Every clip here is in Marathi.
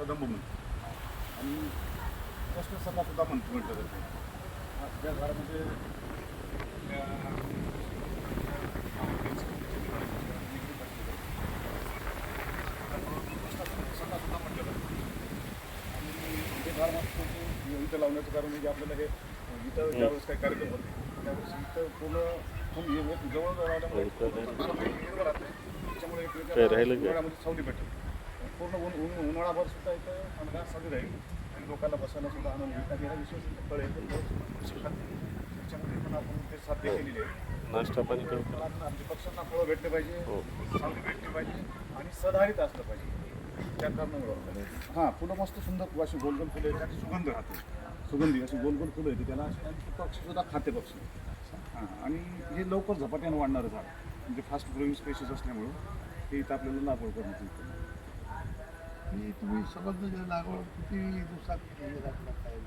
कदंब म्हणतो आणि कृष्ण सभा सुद्धा म्हणतो म्हटलं जातं सभा सुद्धा म्हटलं जातं. आणि मस्त इथं लावण्याचं कारण म्हणजे आपल्याला हे इथं ज्यावेळेस काही कार्यक्रम होते त्यावेळेस इथं पूर्ण एक जवळ जवळ आल्यामुळे. त्याच्यामुळे सावली भेटेल पूर्ण ऊन ऊन उन्हाळाभर सुद्धा इथं थंडगार सावली राहील. आणि लोकांना बसायला सुद्धा आनंद होईल. आणि विशेष खाते. त्याच्यामध्ये पण आपण ते साध्य केलेले आहे. नाश्ता पाणी आमच्या पक्षांना फळं भेटले पाहिजे हो. सावली भेटली पाहिजे आणि सदाहरित असलं पाहिजे. त्या कारणामुळे. हां फुलं मस्त सुंदर अशी गोलगोल फुलं आहेत. त्याची सुगंध राहते. सुगंधी अशी गोलगोल फुलं येते त्याला पक्षी सुद्धा खाते पक्षी हां आणि हे लवकर झपाट्यानं वाढणारं झाड म्हणजे फास्ट ग्रोईंग स्पेसिस असल्यामुळं हे इथं आपल्याला लागवड करण्यात येईल आणि तुम्ही समजलं लागवड किती दिवसात केली लागणार काय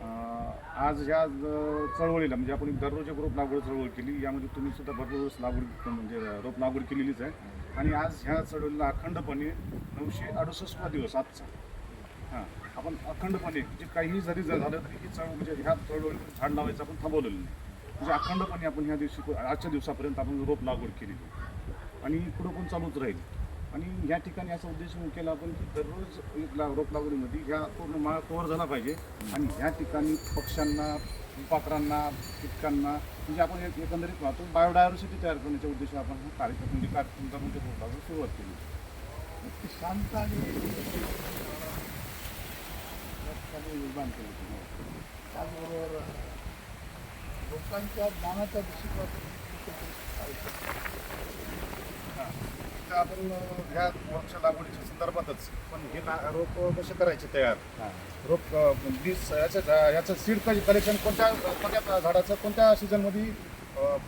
अं, आज ह्या ज- चळवळीला म्हणजे आपण दररोज एक रोप लागवड चळवळ केली यामध्ये तुम्ही सुद्धा भरपूर दिवस लागवड म्हणजे रोप लागवड केलेलीच आहे. आणि आज ह्या चळवळीला अखंडपणे नऊशे अडुसष्टवा दिवस आजचा. हां आपण अखंडपणे म्हणजे काहीही जरी झालं तरी ही चळवळ म्हणजे ह्या चळवळीला झाड लावायचं आपण थांबवलेलं नाही. म्हणजे अखंडपणे आपण ह्या दिवशी आजच्या दिवसापर्यंत आपण रोप लागवड केलेली आणि पुढं पण चालूच राहील. आणि या ठिकाणी याचा उद्देश केला आपण की दररोज रोप लागवडीमध्ये ह्या पूर्ण माळ कव्हर झाला पाहिजे. आणि ह्या ठिकाणी पक्ष्यांना पात्रांना कीटकांना म्हणजे आपण एक एकंदरीत पाहतो बायोडायव्हर्सिटी तयार करण्याच्या उद्देशाने आपण हा कार्यक्रम म्हणजे कार्यक्रम करून ते रोप लागवड सुरुवात केली. ती शांत आणि रस्त्याने निर्माण केलं. त्याचबरोबर लोकांच्या ज्ञानाच्या दृष्टिकोनातून आपण ह्या वृक्ष लागवडीच्या संदर्भातच पण हे ना रोप कसे करायचे तयार? रोप बीज याचं याचं सीड कलेक्शन कोणत्या कोणत्या झाडाचं कोणत्या सीझनमध्ये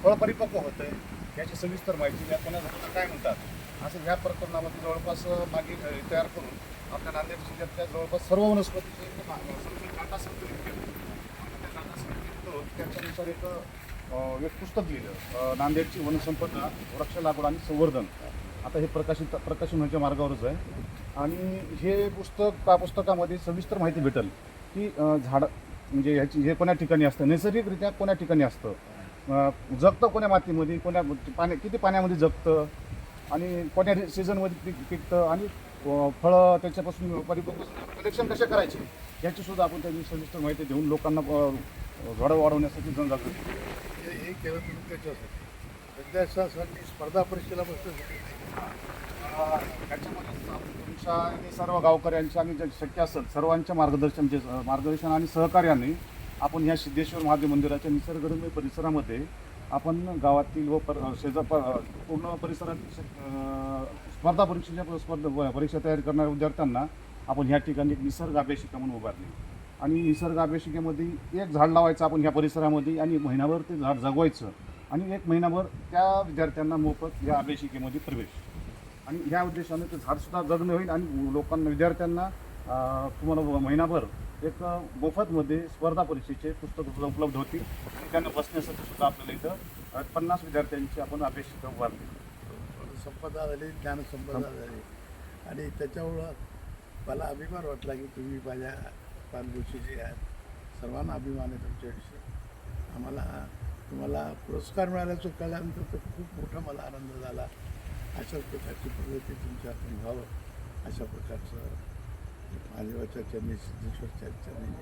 फळ परिपक्व होतं आहे याची सविस्तर माहिती या कोणत्या झाडाला काय म्हणतात? असं ह्या प्रकरणामध्ये जवळपास मागे तयार करून आपल्या नांदेड जिल्ह्यातल्या जवळपास सर्व वनस्पतीचे एक मा- संकलित डाटा संकलित केलं. आणि त्या डाटा संकलित करून त्याच्यानुसार एक एक पुस्तक लिहिलं. नांदेडची वनसंपदा वृक्ष लागवड आणि संवर्धन. आता हे प्रकाशित प्रकाशन होण्याच्या मार्गावरच आहे. आणि हे पुस्तक त्या पुस्तकामध्ये सविस्तर माहिती भेटेल की झाड म्हणजे ह्याची हे कोण्या ठिकाणी असतं? नैसर्गिकरित्या कोण्या ठिकाणी असतं? जगतं कोण्या मातीमध्ये? कोण्या पाण्या किती पाण्यामध्ये जगतं? आणि कोण्या सीझनमध्ये पीक पिकतं? आणि फळं त्याच्यापासून परिपक्व कलेक्शन कसे करायचे? याचीसुद्धा आपण त्यांनी सविस्तर माहिती देऊन लोकांना झाडं वाढवण्यासाठी जनजागृती हे हे केलं तुम्ही त्याच्यासाठी विद्यार्थ्यांसाठी स्पर्धा परीक्षेला बसण्यासाठी तुमच्या आणि सर्व गावकऱ्यांच्या आणि जे शक्य असेल सर्वांच्या मार्गदर्शन जे मार्गदर्शन आणि सहकार्याने आपण ह्या सिद्धेश्वर महादेव मंदिराच्या निसर्गरम्य परिसरामध्ये आपण गावातील व पर शेजार पूर्ण परिसरातील श- स्पर्धा परीक्षेच्या स्पर्धा परीक्षा तयार करणाऱ्या विद्यार्थ्यांना आपण ह्या ठिकाणी एक निसर्ग अभ्यासिका म्हणून उभारली. आणि निसर्ग अभ्यासिकेमध्ये एक झाड लावायचं आपण ह्या परिसरामध्ये आणि महिनाभर ते झाड जगवायचं. आणि एक महिनाभर त्या विद्यार्थ्यांना मोफत या अभ्यासिकेमध्ये प्रवेश. आणि ह्या उद्देशाने ते झाडसुद्धा जगणं होईल आणि लोकांना विद्यार्थ्यांना तुम्हाला महिनाभर एक मोफतमध्ये स्पर्धा परीक्षेचे पुस्तकं उपलब्ध होतील. आणि त्यांना बसण्यासाठी सुद्धा आपल्याला इथं पन्नास विद्यार्थ्यांची आपण अभ्यासिका उभारली संपदा झाली ज्ञानसंपदा झाली. आणि त्याच्यामुळं मला अभिमान वाटला की तुम्ही माझ्या पानगुशीचे आहात सर्वांना अभिमान आहे तुमच्याविषयी. आम्हाला तुम्हाला पुरस्कार मिळाल्याचं कळल्यानंतर तर खूप मोठा मला आनंद झाला. अशा प्रकारची प्रगती तुमच्याकडून व्हावं अशा प्रकारचं महादेवाच्या चरणी सिद्धेश्वरच्या चरणी